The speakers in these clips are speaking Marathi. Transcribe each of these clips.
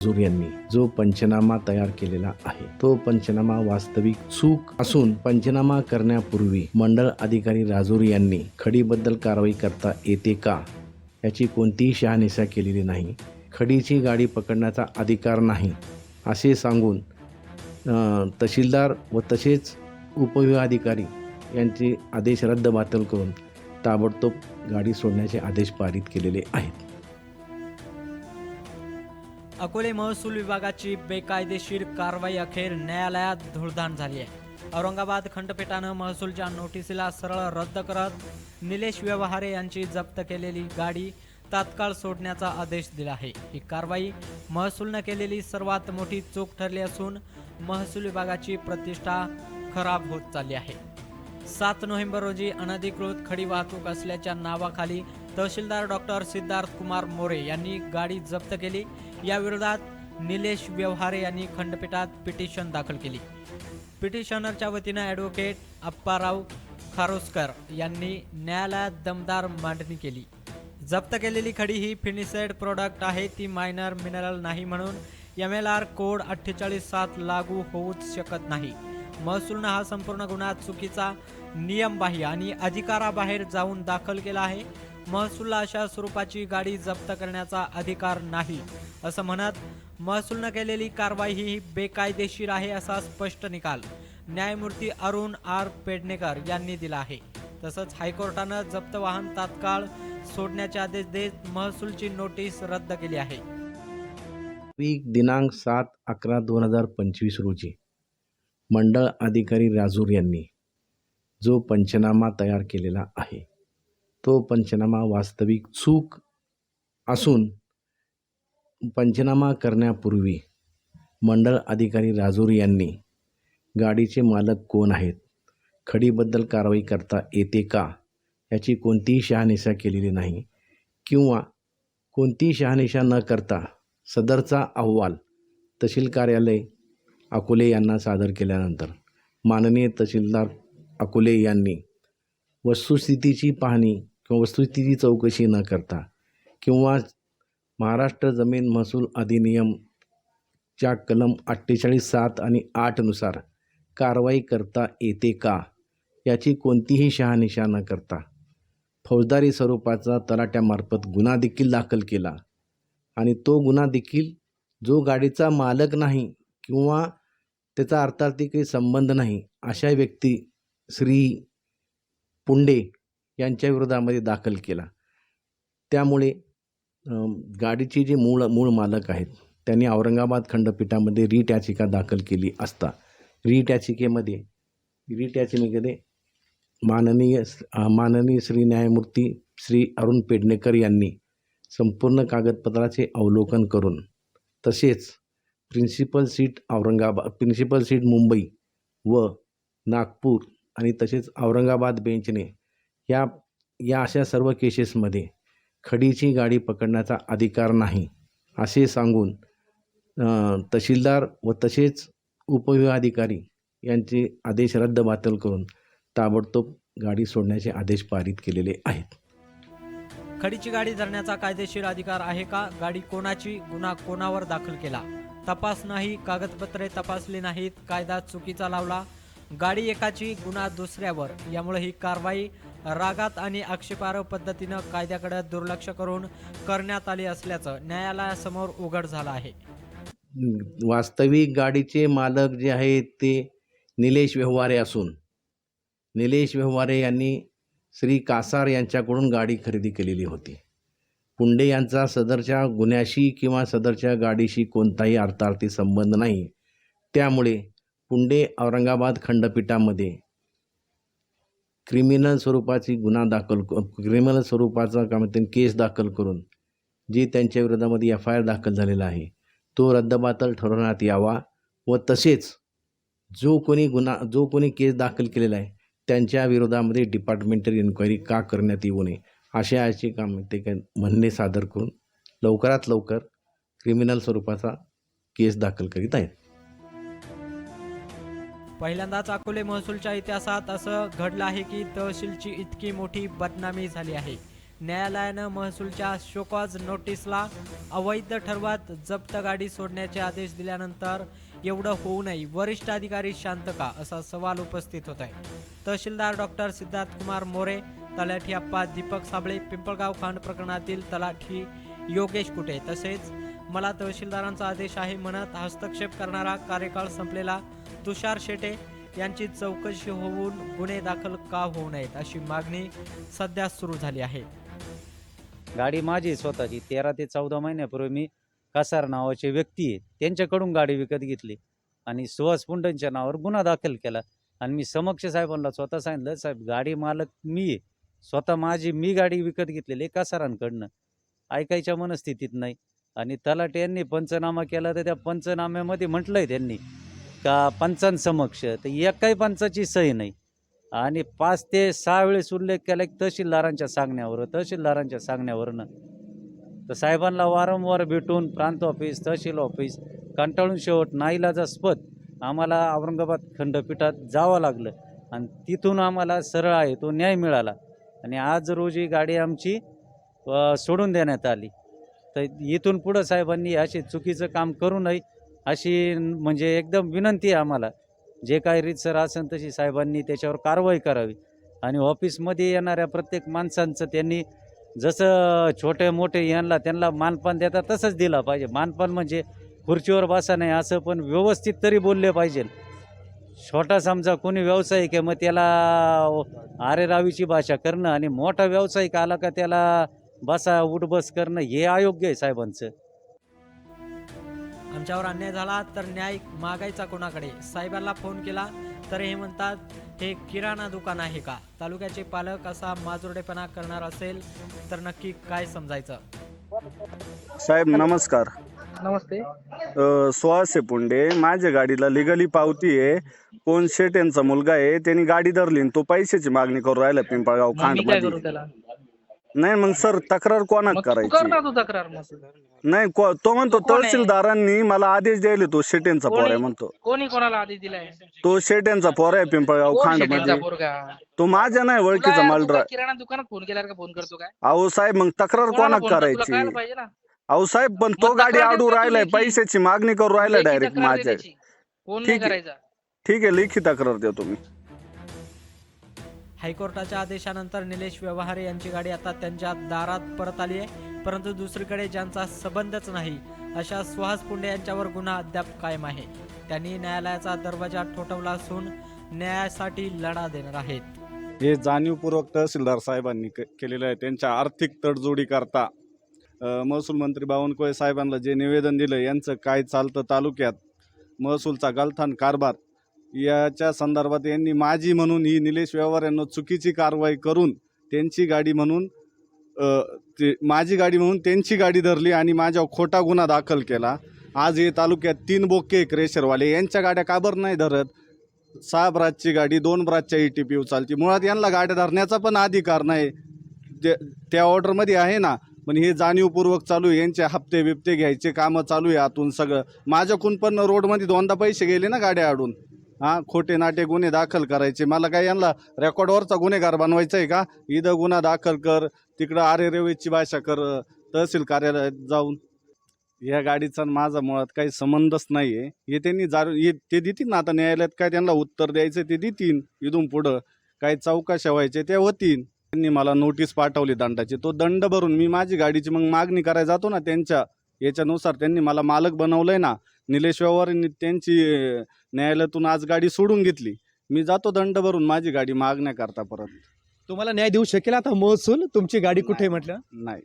हुजूर यांनी जो पंचनामा तयार केलेला आहे तो पंचनामा वास्तविक चूक असून पंचनामा करण्यापूर्वी मंडळ अधिकारी राजूर यांनी खडीबद्दल कारवाई करता येते का याची कोणतीही शहानिशा केलेली नाही. खडीची गाडी पकडण्याचा अधिकार नाही असे सांगून तहसीलदार व तसेच उपविभागाधिकारी यांचे आदेश रद्दबातल करून ताबडतोब गाडी सोडण्याचे आदेश पारित केलेले आहेत. अकोले महसूल विभागाची बेकायदेशीर कारवाई अखेर न्यायालयात धुळधाण झाली आहे. औरंगाबाद खंडपीठानं महसूलच्या नोटिसीला सरळ रद्द करत निलेश व्यवहारे यांची जप्त केलेली गाडी तात्काळ सोडण्याचा आदेश दिला आहे. ही कारवाई महसूलनं केलेली सर्वात मोठी चूक ठरली असून महसूल विभागाची प्रतिष्ठा खराब होत चालली आहे. सात नोव्हेंबर रोजी अनधिकृत खडी वाहतूक असल्याच्या नावाखाली तहसीलदार डॉक्टर सिद्धार्थ कुमार मोरे यांनी गाडी जप्त केली. याविरोधात निलेश व्यवहारे यांनी खंडपीठात पिटिशन दाखल केली. पिटिशनरच्या वतीनं ॲडव्होकेट अप्पाराव खारोसकर यांनी न्यायालयात दमदार मांडणी केली. जप्त केलेली खडी ही फिनिसेड प्रोडक्ट आहे ती मायनर मिनरल नाही म्हणून एम एल आर कोड अठ्ठेचाळीस सात लागू होऊच शकत नाही. महसूलनं हा संपूर्ण गुन्हा चुकीचा नियमबाह्य आणि अधिकाराबाहेर जाऊन दाखल केला आहे. महसूलला अशा स्वरूपाची गाडी जप्त करण्याचा अधिकार नाही असं म्हणत महसूलनं केलेली कारवाई ही बेकायदेशीर आहे असा स्पष्ट निकाल न्यायमूर्ती अरुण आर पेडणेकर यांनी दिला आहे. तसंच हायकोर्टानं जप्त वाहन तात्काळ सोडण्याचे आदेश देत महसूलची नोटीस रद्द केली आहे. वीक दिनांक सात अकरा दोन हजार पंचवीस रोजी मंडळ अधिकारी राजूर यांनी जो पंचनामा तयार केलेला आहे. तो पंचनामा वास्तविक चूक असून पंचनामा करण्यापूर्वी मंडळ अधिकारी राजूर यांनी गाडीचे मालक कोण आहेत खडीबद्दल कारवाई करता येते का याची कोणतीही शहानिशा केलेली नाही किंवा कोणतीही शहानिशा न करता सदरचा अहवाल तहसील कार्यालय अकोले यांना सादर केल्यानंतर माननीय तहसीलदार अकोले यांनी वस्तुस्थितीची पाहणी किंवा वस्तुस्थितीची चौकशी न करता किंवा महाराष्ट्र जमीन महसूल अधिनियमच्या कलम अठ्ठेचाळीस सात आणि आठनुसार कारवाई करता येते का? याची कोणतीही शहानिशा न करता फौजदारी स्वरूपाचा तलाट्यामार्फत गुन्हा देखील दाखल केला आणि तो गुन्हा देखील जो गाडीचा मालक नाही किंवा त्याचा अर्थार्थी काही संबंध नाही अशा व्यक्ती श्री पुंडे यांच्या विरोधामध्ये दाखल केला. त्यामुळे गाडीचे जे मूळ मूळ मालक आहेत त्यांनी औरंगाबाद खंडपीठामध्ये रीट याचिका दाखल केली असता. रीट याचिकेमध्ये रीट याचिकेमध्ये माननीय माननीय श्री न्यायमूर्ती श्री अरुण पेडणेकर यांनी संपूर्ण कागदपत्राचे अवलोकन करून तसेच principal seat Aurangabad principal seat Mumbai व नागपूर आणि तसेच औरंगाबाद बेंचने या या अशा सर्व केसेसमध्ये खडीची गाडी पकडण्याचा अधिकार नाही असे सांगून तहसीलदार व तसेच उपविभाधिकारी यांचे आदेश रद्दबातल करून ताबडतोब गाडी सोडण्याचे आदेश पारित केलेले आहेत. खडीची गाडी धरण्याचा कायदेशीर अधिकार आहे का? गाडी कोणाची? गुन्हा कोणावर दाखल केला? तपास नाही कागदपत्रे तपासली नाहीत कायदा चुकीचा लावला? गाडी एकाची गुन्हा दुसऱ्यावर. यामुळे ही कारवाई रागात आणि आक्षेपार्ह पद्धतीनं कायद्याकडे दुर्लक्ष करून करण्यात आली असल्याचं न्यायालयासमोर उघड झालं आहे. वास्तविक गाडीचे मालक जे आहेत ते निलेश व्यवहारे असून निलेश व्यवहारे यांनी श्री कासार यांच्याकडून गाडी खरेदी केलेली होती. पुंडे यांचा सदरच्या गुन्ह्याशी किंवा सदरच्या गाडीशी कोणताही अर्थार्थी संबंध नाही. त्यामुळे पुंडे औरंगाबाद खंडपीठामध्ये. क्रिमिनल स्वरूपाची गुन्हा दाखल क्रिमिनल स्वरूपाचा काम म्हणते केस दाखल करून जी त्यांच्या विरोधामध्ये एफ आय आर दाखल झालेला आहे तो रद्दबातल ठरवण्यात यावा व तसेच जो कोणी गुन्हा जो कोणी केस दाखल केलेला आहे त्यांच्या विरोधामध्ये डिपार्टमेंटल इन्क्वायरी का करण्यात येऊ नये अशा अशी काम ते काय म्हणणे सादर करून लवकरात लवकर क्रिमिनल स्वरूपाचा केस दाखल करीत आहेत. पहिल्यांदाच अकोले महसूलच्या इतिहासात असं घडलं आहे की तहसीलची इतकी मोठी बदनामी झाली आहे. न्यायालयानं महसूलच्या शोकॉज नोटीसला अवैध ठरवत जप्त गाडी सोडण्याचे आदेश दिल्यानंतर एवढं होऊ नये वरिष्ठ अधिकारी शांत का असा सवाल उपस्थित होत आहे तहसीलदार डॉक्टर सिद्धार्थ कुमार मोरे तलाठी अप्पा दीपक साबळे पिंपळगाव खांड प्रकरणातील तलाठी योगेश कुटे तसेच मला तहसीलदारांचा आदेश आहे म्हणत हस्तक्षेप करणारा कार्यकाळ संपलेला तुषार शेटे यांची चौकशी होऊन गुन्हे दाखल का होऊ नयेत अशी मागणी सध्या सुरू झाली आहे. गाडी माझी स्वतःची. तेरा ते चौदा महिन्यापूर्वी मी कसार नावाचे व्यक्ती आहे. त्यांच्याकडून गाडी विकत घेतली आणि सुहास पुंडनच्या नावावर गुन्हा दाखल केला. आणि मी समक्ष साहेबांना स्वतः सांगितलं साहेब गाडी मालक मी आहे. स्वतः माझी मी गाडी विकत घेतलेली आहे कसारांकडनं. ऐकायच्या मनस्थितीत नाही. आणि तलाटे यांनी पंचनामा केला तर त्या पंचनाम्यामध्ये म्हटलंय त्यांनी का पंचांसमक्ष? तर एकाही पंचाची सही नाही. आणि पाच ते सहा वेळेस उल्लेख केला की तहसीलदारांच्या सांगण्यावर तहसीलदारांच्या सांगण्यावरनं. तर साहेबांना वारंवार भेटून प्रांत ऑफिस तहसील ऑफिस कंटाळून शेवट नाईलाजास्पद आम्हाला औरंगाबाद खंडपीठात जावं लागलं. आणि तिथून आम्हाला सरळ आहे तो न्याय मिळाला. आणि आज रोजी गाडी आमची सोडून देण्यात आली. तर इथून पुढं साहेबांनी असे चुकीचं काम करू नये अशी म्हणजे एकदम विनंती आहे आम्हाला. जे काही रीतसर असेल तशी साहेबांनी त्याच्यावर कारवाई करावी. आणि ऑफिसमध्ये येणाऱ्या प्रत्येक माणसांचं त्यांनी जसं छोटे मोठे यांना त्यांना मानपान देतात तसंच दिला पाहिजे. मानपान म्हणजे खुर्चीवर बसा नाही असं पण व्यवस्थित तरी बोलले पाहिजे. छोटा समजा कोणी व्यावसायिक आहे मग त्याला आरे रावीची भाषा करणं आणि मोठा व्यावसायिक आला का त्याला बसा उठ बस करणं हे अयोग्य आहे साहेबांचं. आमच्यावर अन्याय झाला तर न्याय मागायचा कोणाकडे? साहेबांना फोन केला तर हे म्हणतात हे किराणा दुकान आहे का? तालुक्याचे पालक असा माजुरडेपणा करणार असेल तर नक्की काय समजायचं? साहेब नमस्कार. नमस्ते. सुहास पुंडे माझ्या गाडीला लिगली पावती आहे. कोण शेट यांचा मुलगा आहे त्यांनी गाडी धरली आणि तो पैशाची मागणी करू राहिला पिंपळगाव खांडमध्ये नाही मग सर तक्रार कोणाक करायची? तू तक्रार मग. नाही को- तो म्हणतो कोण आहे? तहसीलदारांनी मला आदेश द्यायला तो शेट यांचा कोण पोर आहे? म्हणतो. कोणी कोणाला आधी दिलाय? तो शेट यांचा पोर आहे पिंपळगाव कोण खांड शेटाचा मध्ये. पोरगा? तो माझ्या नाही ओळखीचा तुला- माल तू काय किराणा दुकानात फोन केल्यावर का? फोन करतो काय? अहो साहेब मग तक्रार कोणाला कोणाक? तुला करायची? कळायला पाहिजे ना. अहो साहेब पण तो मग गाडी तक्रार आडू देतो राहिलाय. पैशाची मागणी करू राहिला लेखी डायरेक्ट तक्रार माझ्या. फोन ठीक आहे. करायचा. ठीक आहे लेखी तक्रार द्या तुम्ही हायकोर्टाच्या आदेशानंतर निलेश व्यवहारे यांची गाडी आता त्यांच्या दारात परत आली आहे. परंतु दुसरीकडे ज्यांचा संबंधच नाही अशा सुहास पुंडे यांच्यावर गुन्हा अद्याप कायम आहे. त्यांनी न्यायालयाचा दरवाजा ठोठवला असून न्यायासाठी लढा देणार आहेत. हे जाणीवपूर्वक तहसीलदार साहेबांनी केलेलं आहे. त्यांच्या आर्थिक तडजोडीकरता अ, महसूल मंत्री बावनकुळे साहेबांना जे निवेदन दिलं यांचं काय चालतं तालुक्यात? महसूलचा गलथान कारभार याच्या संदर्भात यांनी माझी म्हणून ही निलेश व्यवहार यांना चुकीची कारवाई करून त्यांची गाडी म्हणून ते माझी गाडी म्हणून त्यांची गाडी धरली आणि माझ्यावर खोटा गुन्हा दाखल केला. आज हे तालुक्यात तीन बोके क्रेशरवाले यांच्या गाड्या का बरं नाही धरत? सहा ब्राचची गाडी दोन ब्राचच्या ई टी पी यू मुळात यांना गाड्या धरण्याचा पण अधिकार नाही. ते त्या ऑर्डरमध्ये आहे ना. पण हे जाणीवपूर्वक चालू आहे. यांचे हप्ते बिप्ते घ्यायचे कामं चालू आहे आतून सगळं. माझ्याकून पण रोडमध्ये दोनदा पैसे गेले ना गाड्या आडून. हां खोटे नाटे गुन्हे दाखल करायचे. मला काय यांना रेकॉर्डवरचा गुन्हेगार बनवायचा आहे का? इथं गुन्हा दाखल कर तिकडं आरे रेवेची भाषा कर तहसील कार्यालयात जाऊन. या गाडीचा माझा मुळात काही संबंधच नाही आहे हे त्यांनी जारू हे ते देतील ना आता न्यायालयात काय त्यांना उत्तर द्यायचं ते देतील. इथून पुढं काही चौकशा व्हायचे त्या होतील. त्यांनी मला नोटीस पाठवली दंडाची. तो दंड भरून मी माझी गाडीची मग मागणी करायला जातो ना त्यांच्या याच्यानुसार त्यांनी मला मालक बनवलंय ना निलेश व्यवहारांनी त्यांची न्यायालयातून आज गाडी सोडून घेतली. मी जातो दंड भरून माझी गाडी मागण्याकरता परत. तुम्हाला न्याय देऊ शकेल आता महसूल? तुमची गाडी कुठे आहे म्हटलं? नाही.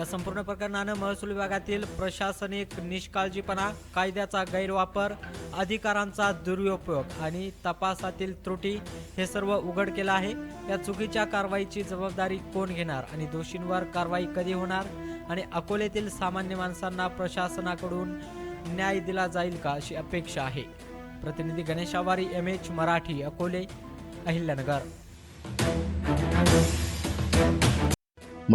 या संपूर्ण प्रकरणानं महसूल विभागातील प्रशासनिक निष्काळजीपणा कायद्याचा गैरवापर अधिकारांचा दुरुपयोग आणि तपासातील त्रुटी हे सर्व उघड केलं आहे. या चुकीच्या कारवाईची जबाबदारी कोण घेणार आणि दोषींवर कारवाई कधी होणार आणि अकोलेतील सामान्य माणसांना प्रशासनाकडून न्याय दिला जाईल का अशी अपेक्षा आहे. प्रतिनिधी गणेश आवारी एम एच मराठी अकोले अहिल्यानगर.